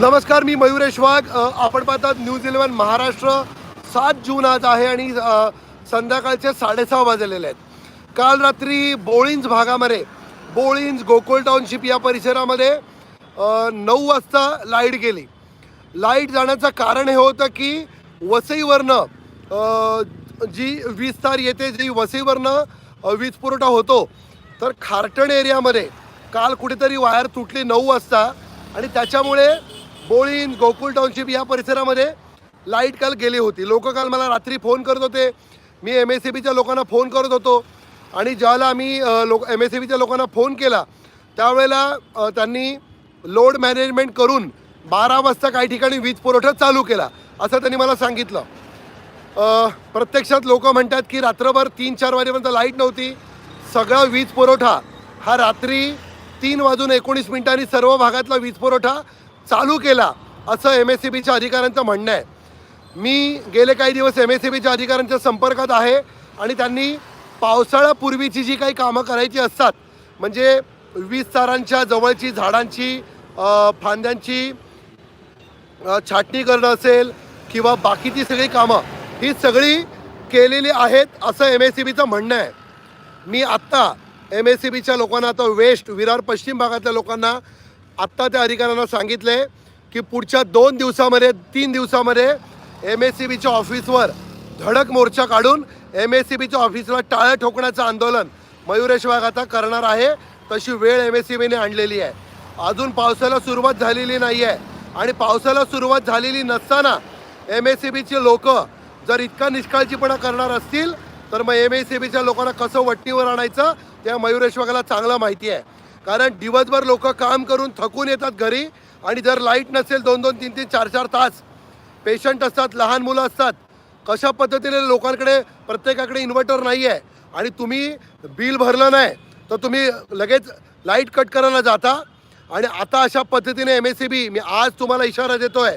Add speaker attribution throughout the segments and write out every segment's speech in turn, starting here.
Speaker 1: नमस्कार मी मयुरेश वाघ. आपण पाहतात न्यूज इलेव्हन महाराष्ट्र सात जून आज आहे आणि संध्याकाळचे साडेसहा वाजलेले आहेत. काल रात्री बोळिंज भागामध्ये बोळींज गोकुळ टाउनशिप या परिसरामध्ये नऊ वाजता लाइट गेली. लाइट जाण्याचं कारण हे होतं की वसईवरनं जी वीज तार येते जी वसईवरनं वीज पुरवठा होतो तर खारटण एरियामध्ये काल कुठेतरी वायर तुटली नऊ वाजता आणि त्याच्यामुळे बोळीन गोकुळ टाउनशिप या परिसरामध्ये लाइट काल गेली होती. लोक काल मला रात्री फोन करत होते. मी एम एस सी बीच्या लोकांना फोन करत होतो आणि ज्यावेळेला आम्ही लोक एम एस सी बीच्या लोकांना फोन केला त्यावेळेला त्यांनी लोड मॅनेजमेंट करून बारा वाजता काही ठिकाणी वीज पुरवठा चालू केला असं त्यांनी मला सांगितलं. प्रत्यक्षात लोक म्हणतात की रात्रभर तीन चार वाजेपर्यंत लाइट नव्हती. सगळा वीज पुरवठा हा रात्री तीन वाजून एकोणीस मिनिटांनी सर्व भागातला वीज पुरवठा चालू केला असं एम एस सी बीच्या अधिकाऱ्यांचं म्हणणं आहे. मी गेले काही दिवस एम एस सी बीच्या अधिकाऱ्यांच्या संपर्कात आहे आणि त्यांनी पावसाळ्यापूर्वीची जी काही कामं करायची असतात म्हणजे वीज तारांच्या जवळची झाडांची फांद्यांची छाटणी करणं असेल किंवा बाकीची सगळी कामं ही सगळी केलेली आहेत असं एम एस सी बीचं म्हणणं आहे. मी आत्ता एम एस सी बीच्या लोकांना आता वेस्ट विरार पश्चिम भागातल्या लोकांना आत्ता त्या अधिकाऱ्यांना सांगितले की पुढच्या दोन दिवसामध्ये तीन दिवसामध्ये एम एस सी बीच्या ऑफिसवर धडक मोर्चा काढून एम एस सी बीच्या ऑफिसला टाळं ठोकण्याचं आंदोलन मयुरेश वाघ आता करणार आहे. तशी वेळ एम एस सी बीने आणलेली आहे. अजून पावसाला सुरुवात झालेली नाही आहे आणि पावसाला सुरुवात झालेली नसताना एम एस सी बीचे लोक जर इतका निष्काळजीपणा करणार असतील तर मग एम एस सी बीच्या लोकांना कसं वट्टीवर आणायचं त्या मयुरेश वाघाला चांगलं माहिती आहे. कारण दिवसभर लोक काम करून थकून येतात घरी आणि जर लाइट नसेल दोन दोन तीन तीन चार चार तास पेशंट असतात लहान मुलं असतात कशा पद्धतीने लोकांकडे प्रत्येकाकडे इन्व्हर्टर नाही आहे आणि तुम्ही बिल भरलं नाही तर तुम्ही लगेच लाइट कट करायला जाता. आणि आता अशा पद्धतीने एम एस सी बी मी आज तुम्हाला इशारा देतो आहे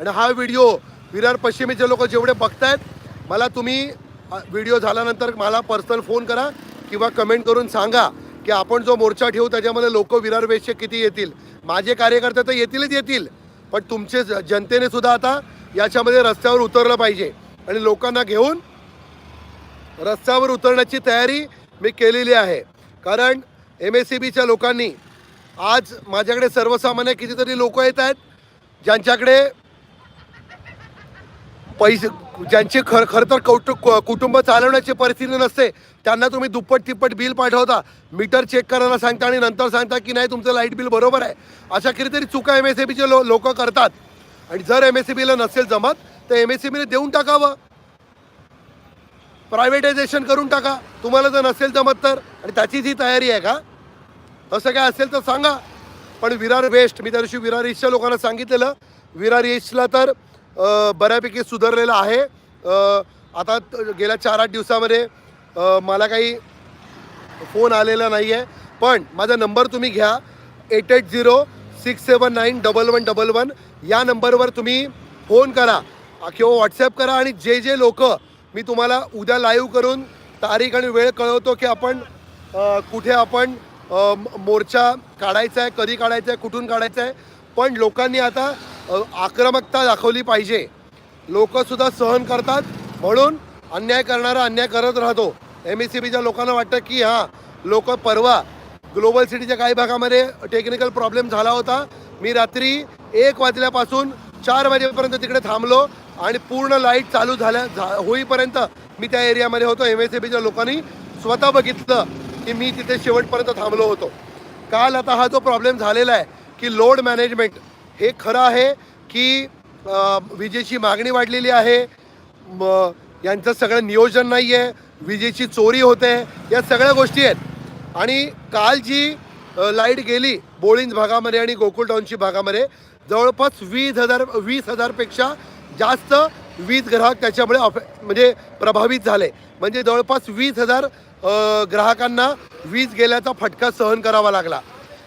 Speaker 1: आणि हा व्हिडिओ विरार पश्चिमेचे लोक जेवढे बघतायत मला तुम्ही व्हिडिओ झाल्यानंतर मला पर्सनल फोन करा किंवा कमेंट करून सांगा. की आपण जो मोर्चा ठेवू त्याच्यामध्ये लोक विरार वेशचे किती येतील? माझे कार्यकर्ते तर येतीलच येतील. पण तुमचे ज- जनतेने सुद्धा आता याच्यामध्ये रस्त्यावर उतरलं पाहिजे. आणि लोकांना घेऊन रस्त्यावर उतरण्याची तयारी मी केलेली आहे. कारण एम एस सी बीच्या लोकांनी आज माझ्याकडे सर्वसामान्य कितीतरी लोक येत आहेत ज्यांच्याकडे पैसे ज्यांचे खर खरं तर कौटु कुटुंब चालवण्याची परिस्थिती नसते त्यांना तुम्ही दुप्पट तिप्पट बिल पाठवता. मीटर चेक करायला सांगता आणि नंतर सांगता की नाही तुमचं लाइट बिल बरोबर आहे. अशा कितीतरी चुका एम एस सी बीचे लो लोक करतात. आणि जर एम एस सी बीला नसेल जमत तर एम एस सी बीने देऊन टाकावं. प्रायव्हेटायझेशन करून टाका. तुम्हाला जर नसेल जमत तर. आणि त्याचीच ही तयारी आहे का? असं काय असेल तर सांगा. पण विरार वेस्ट मी त्या दिवशी विरार ईस्टच्या लोकांना सांगितलेलं. विरार ईस्टला तर बऱ्यापैकी सुधारलेलं आहे. आता गेल्या चार आठ दिवसामध्ये मला काही फोन आलेला नाही आहे पण माझा नंबर तुम्ही घ्या. Eight eight zero six seven nine double one double one. या नंबरवर तुम्ही फोन करा किंवा व्हॉट्सॲप करा आणि जे जे लोक मी तुम्हाला उद्या लाईव्ह करून तारीख आणि वेळ कळवतो की आपण कुठे आपण मोर्चा काढायचा आहे कधी काढायचा आहे कुठून काढायचा आहे. पण लोकांनी आता आक्रमकता दाखवली पाहिजे. लोकसुद्धा सहन करतात म्हणून अन्याय करणारा अन्याय करत राहतो. एम एस सी बीच्या लोकांना वाटतं की हां लोक परवा ग्लोबल सिटीच्या काही भागामध्ये टेक्निकल प्रॉब्लेम झाला होता. मी रात्री एक वाजल्यापासून चार वाजेपर्यंत तिकडे थांबलो आणि पूर्ण लाइट चालू झाल्या झा होईपर्यंत मी त्या एरियामध्ये होतो. एम एस सी बीच्या लोकांनी स्वतः बघितलं की मी तिथे शेवटपर्यंत थांबलो होतो. काल आता हा जो प्रॉब्लेम झालेला आहे की लोड मॅनेजमेंट हे खरं आहे की विजेची मागणी वाढलेली आहे. यांचं सगळं नियोजन नाही आहे विजेची चोरी होते. या सगळ्या गोष्टी आहेत. आणि काल जी लाइट गेली बोळिंज भागामध्ये आणि गोकुळ टाउनशिप भागामध्ये जवळपास वीस हजार वीस हजारपेक्षा जास्त वीज ग्राहक त्याच्यामुळे ऑफ म्हणजे प्रभावित झाले. म्हणजे जवळपास वीस हजार ग्राहकांना वीज गेल्याचा फटका सहन करावा लागला.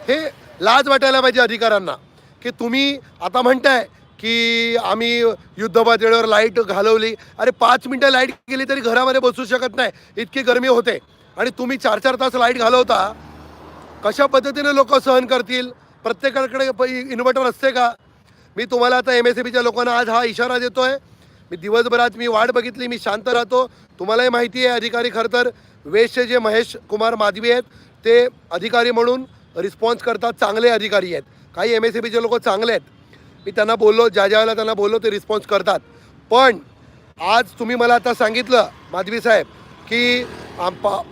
Speaker 1: हे लाज वाटायला पाहिजे अधिकाऱ्यांना. की तुम्ही आता म्हणताय की आम्ही युद्धपातळीवर लाइट घालवली. अरे पाच मिनटं लाइट गेली तरी घरामध्ये बसू शकत नाही. इतकी गरमी होते. आणि तुम्ही चार चार तास लाइट घालवता. कशा पद्धतीने लोक सहन करतील? प्रत्येकाकडे इन्व्हर्टर असते का? मी तुम्हाला आता एम एस सी बीच्या लोकांना आज हा इशारा देतो आहे मी दिवसभरात मी वाट बघितली मी शांत राहतो. तुम्हालाही माहिती आहे अधिकारी खरं तर वेशचे जे महेश कुमार माधवी आहेत ते अधिकारी म्हणून रिस्पॉन्स करतात चांगले अधिकारी आहेत. काही एम एस सी बीचे लोक चांगले आहेत. मी त्यांना बोललो ज्या ज्या वेळेला त्यांना बोललो ते रिस्पॉन्स करतात. पण आज तुम्ही मला आता सांगितलं माधवी साहेब की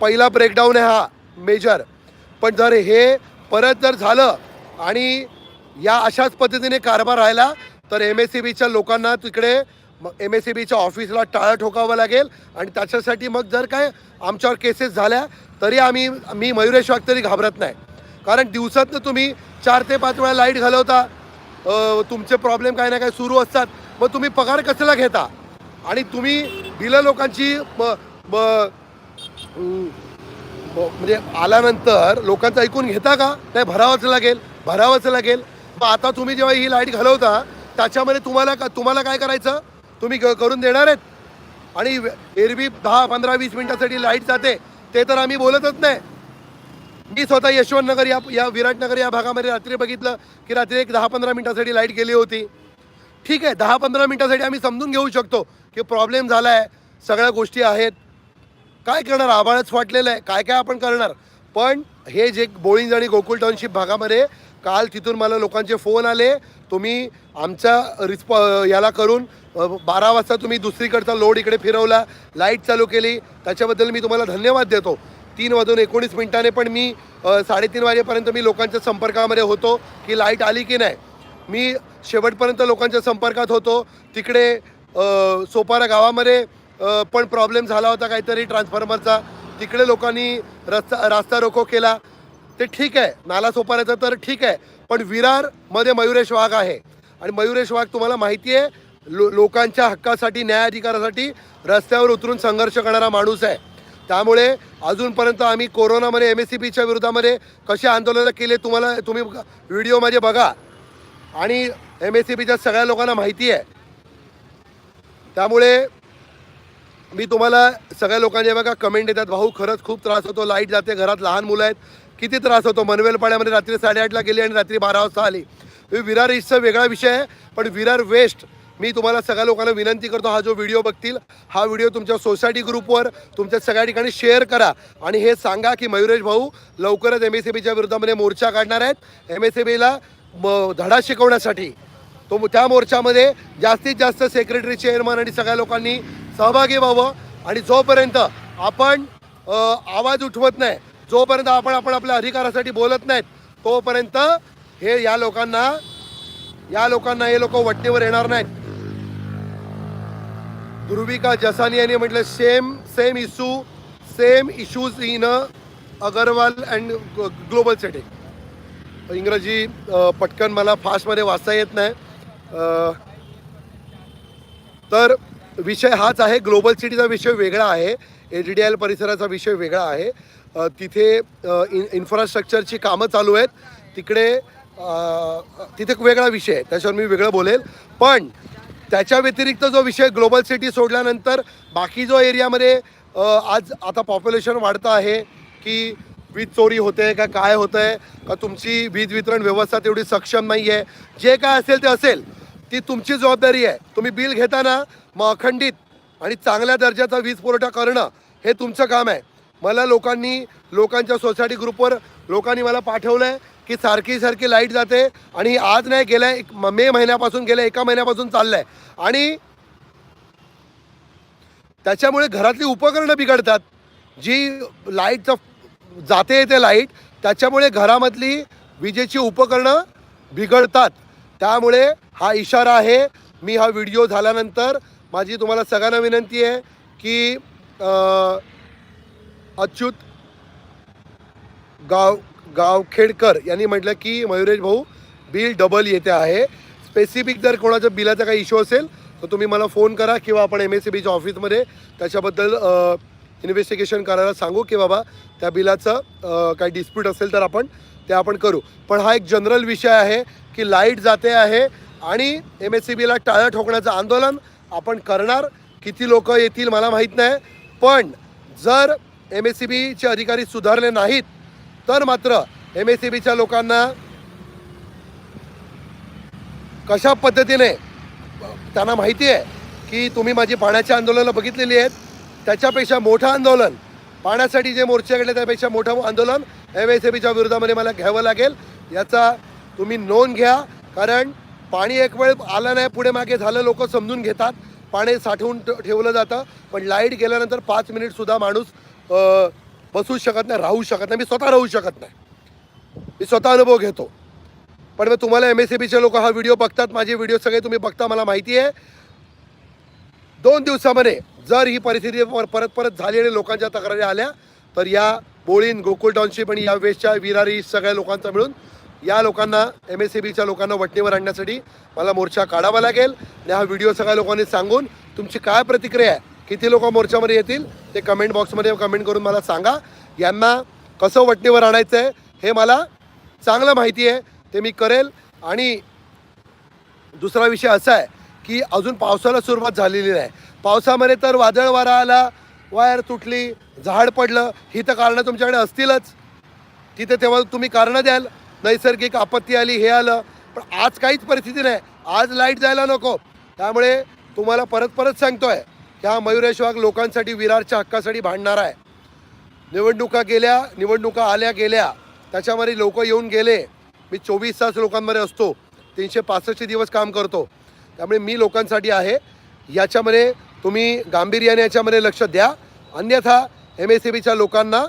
Speaker 1: पहिला ब्रेकडाऊन आहे हा मेजर पण जर हे परत जर झालं आणि या अशाच पद्धतीने कारभार राहिला तर एम एस सी बीच्या लोकांना तिकडे एम एस सी बीच्या ऑफिसला टाळं ठोकावं लागेल आणि त्याच्यासाठी मग जर काय आमच्यावर केसेस झाल्या तरी आम्ही मी मयुरेश वाघ तरी घाबरत नाही. कारण दिवसातनं तुम्ही चार ते पाच वेळा लाइट घालवता तुमचे प्रॉब्लेम काय ना काय सुरू असतात. मग तुम्ही पगार कसला घेता? आणि तुम्ही बिलं लोकांची ब- ब- म्हणजे आल्यानंतर लोकांचं ऐकून घेता का? नाही भरावंच लागेल भरावंच लागेल. मग आता तुम्ही जेव्हा ही लाइट घालवता त्याच्यामध्ये तुम्हाला का तुम्हाला काय करायचं? तुम्ही क- करून देणार आहेत. आणि एरवी दहा पंधरा वीस मिनटासाठी लाइट जाते ते तर आम्ही बोलतच नाही. मी स्वतः यशवंत नगर या या विराटनगर या भागामध्ये रात्री बघितलं की रात्री एक दहा पंधरा मिनिटासाठी लाइट गेली होती. ठीक आहे दहा पंधरा मिनिटासाठी आम्ही समजून घेऊ शकतो की प्रॉब्लेम झाला आहे सगळ्या गोष्टी आहेत. काय करणार? आभाळच फाटलेलं आहे. काय काय आपण करणार? पण हे जे बोळिंज आणि गोकुळ टाउनशिप भागामध्ये काल तिथून मला लोकांचे फोन आले. तुम्ही आमच्या रिस्पॉ याला करून बारा वाजता तुम्ही दुसरीकडचा लोड इकडे फिरवला. लाइट चालू केली. त्याच्याबद्दल मी तुम्हाला धन्यवाद देतो. तीन वाजून एकोणीस मिनिटाने पण मी साडेतीन वाजेपर्यंत मी लोकांच्या संपर्कामध्ये होतो की लाइट आली की नाही. मी शेवटपर्यंत लोकांच्या संपर्कात होतो. तिकडे सोपारा गावामध्ये पण प्रॉब्लेम झाला होता काहीतरी ट्रान्सफॉर्मरचा तिकडे लोकांनी रस्ता रास्ता रोको केला. ते ठीक आहे. नाला सोपाऱ्याचं तर ठीक आहे. पण विरारमध्ये मयुरेश वाघ आहे. आणि मयुरेश वाघ तुम्हाला माहिती आहे लो लोकांच्या हक्कासाठी न्याय अधिकारासाठी रस्त्यावर उतरून संघर्ष करणारा माणूस आहे. त्यामुळे अजूनपर्यंत आम्ही कोरोनामध्ये एम एस सी बीच्या विरोधामध्ये कसे आंदोलनं केले तुम्हाला तुम्ही व्हिडिओ माझे बघा. आणि एम एस सी बीच्या सगळ्या लोकांना माहिती आहे. त्यामुळे मी तुम्हाला सगळ्या लोकांचे बघा कमेंट येतात भाऊ खरंच खूप त्रास होतो. लाइट जाते घरात लहान मुलं आहेत. किती त्रास होतो? मनवेलपाड्यामध्ये रात्री साडेआठला गेली आणि रात्री बारा वाजता आली. हे विरार ईस्टचा वेगळा विषय आहे पण विरार वेस्ट. मी तुम्हाला सगळ्या लोकांना विनंती करतो हा जो व्हिडिओ बघतील हा व्हिडिओ तुमच्या सोसायटी ग्रुपवर तुमच्या सगळ्या ठिकाणी शेअर करा. आणि हे सांगा की मयुरेश भाऊ लवकरच एम एस सी बीच्या विरोधामध्ये मोर्चा काढणार आहेत. एम एस सी बीला धडा शिकवण्यासाठी. तो त्या मोर्चामध्ये जास्तीत जास्त सेक्रेटरी चेअरमन आणि सगळ्या लोकांनी सहभागी व्हावं. आणि जोपर्यंत आपण आवाज उठवत नाही जोपर्यंत आपण आपण आपल्या अधिकारासाठी बोलत नाहीत तोपर्यंत हे या लोकांना या लोकांना हे लोक वट्टीवर येणार नाहीत. ध्रुविका जसानी यांनी म्हटलं same same issue same issues in Agarwal and global setting इंग्रजी uh, पटकन मला फास्टमध्ये वाचता येत नाही. Uh, तर विषय हाच आहे ग्लोबल सिटीचा विषय वेगळा आहे एच डी एल परिसराचा विषय वेगळा आहे. Uh, तिथे इन इन्फ्रास्ट्रक्चरची कामं चालू आहेत. तिकडे तिथे एक वेगळा विषय आहे त्याच्यावर मी वेगळं बोलेल. पण त्याच्या व्यतिरिक्त जो विषय ग्लोबल सिटी सोडल्यानंतर बाकी जो एरियामध्ये आज आता पॉप्युलेशन वाढतं आहे की वीज चोरी होते का काय होतं आहे का तुमची वीज वितरण व्यवस्था तेवढी सक्षम नाही आहे जे काय असेल ते असेल ती तुमची जबाबदारी आहे. तुम्ही बिल घेताना मग अखंडित आणि चांगल्या दर्जाचा वीज पुरवठा करणं हे तुमचं काम आहे. मला लोकांनी लोकांच्या सोसायटी ग्रुपवर लोकांनी मला पाठवलं आहे की सारखी सारखी लाइट जाते आणि आज नाही गेल्या एक मे महिन्यापासून गेल्या एका महिन्यापासून चाललं आहे आणि त्याच्यामुळे घरातली उपकरणं बिघडतात. जी लाईटचं जाते येते लाइट त्याच्यामुळे घरामधली विजेची उपकरणं बिघडतात. त्यामुळे हा इशारा आहे. मी हा व्हिडिओ झाल्यानंतर माझी तुम्हाला सगळ्यांना विनंती आहे की अच्युत गाव गावखेडकर यांनी म्हटलं की मयुरेश भाऊ बिल डबल येते आहे. स्पेसिफिक जर कोणाच्या बिलाचा काही इश्यू असेल तर तुम्ही मला फोन करा किंवा आपण एम एस सी बीच्या ऑफिसमध्ये त्याच्याबद्दल इन्व्हेस्टिगेशन करायला सांगू की बाबा त्या बिलाचं काही डिस्प्यूट असेल तर आपण ते आपण करू. पण हा एक जनरल विषय आहे की लाइट जाते आहे आणि एम एस सी बीला टाळं ठोकण्याचं आंदोलन आपण करणार. किती लोक येतील मला माहीत नाही. पण जर एम एस सी बीचे अधिकारी सुधारले नाहीत तर मात्र एम एस सी बीच्या लोकांना कशा पद्धतीने त्यांना माहिती आहे की तुम्ही माझी पाण्याची आंदोलनं बघितलेली आहेत. त्याच्यापेक्षा मोठं आंदोलन पाण्यासाठी जे मोर्चे घडले त्यापेक्षा मोठं आंदोलन एम एस बीच्या विरोधामध्ये मला घ्यावं लागेल. याचा तुम्ही नोंद घ्या कारण पाणी एक वेळ आलं नाही पुढे मागे झालं लोक समजून घेतात. पाणी साठवून ठेवलं जातं पण लाइट गेल्यानंतर पाच मिनिटसुद्धा माणूस बसू शकत नाही राहू शकत नाही. मी स्वतः राहू शकत नाही. मी स्वतः अनुभव घेतो. पण मग तुम्हाला एम एस सी बीचे लोक हा व्हिडिओ बघतात माझे व्हिडिओ सगळे तुम्ही बघता मला माहिती आहे. दोन दिवसामध्ये जर ही परिस्थिती पर- परत परत झाली आणि लोकांच्या तक्रारी आल्या तर या बोळीन गोकुळ टाउनशिप आणि या वेस्टच्या विरारी सगळ्या लोकांचा मिळून या लोकांना एम एस सी बीच्या लोकांना वटणीवर आणण्यासाठी मला मोर्चा काढावा लागेल. आणि हा व्हिडिओ सगळ्या लोकांनी सांगून तुमची काय प्रतिक्रिया आहे किती लोक मोर्चामध्ये येतील ते कमेंट बॉक्समध्ये कमेंट करून मला सांगा. यांना कसं वटणीवर आणायचं आहे हे मला चांगलं माहिती आहे ते मी करेल. आणि दुसरा विषय असा आहे की अजून पावसाला सुरुवात झालेली नाही. पावसामध्ये तर वादळ वारा आला वायर तुटली झाड पडलं ही तर कारणं तुमच्याकडे असतीलच. तिथे तेव्हा तुम्ही कारणं द्याल. नैसर्गिक आपत्ती आली हे आलं. पण आज काहीच परिस्थिती नाही. आज लाइट जायला नको. त्यामुळे तुम्हाला परत परत सांगतो आहे त्या मयुरेश वाघ लोकांसाठी विरारच्या हक्कासाठी भांडणार आहे. निवडणुका गेल्या निवडणुका आल्या गेल्या त्याच्यामध्ये लोक येऊन गेले. मी चोवीस तास लोकांमध्ये असतो तीनशे पासष्ट दिवस काम करतो. त्यामुळे मी लोकांसाठी आहे. याच्यामध्ये तुम्ही गांभीर्याने याच्यामध्ये लक्ष द्या. अन्यथा एम एस सी बीच्या लोकांना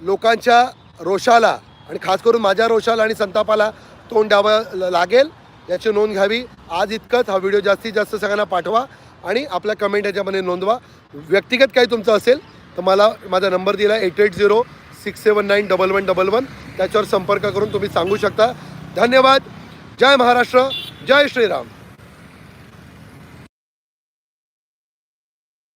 Speaker 1: लोकांच्या रोषाला आणि खास करून माझ्या रोषाला आणि संतापाला तोंड द्यावं ल- लागेल. याची नोंद घ्यावी. आज इतकंच. हा व्हिडिओ जास्तीत जास्त सगळ्यांना पाठवा. आणि आपल्या कमेंट याच्यामध्ये नोंदवा. व्यक्तिगत काही तुमचं असेल तर मला माझा नंबर दिला eight eight zero six seven nine double one double one त्याच्यावर संपर्क करून तुम्ही सांगू शकता. धन्यवाद. जय महाराष्ट्र. जय श्रीराम.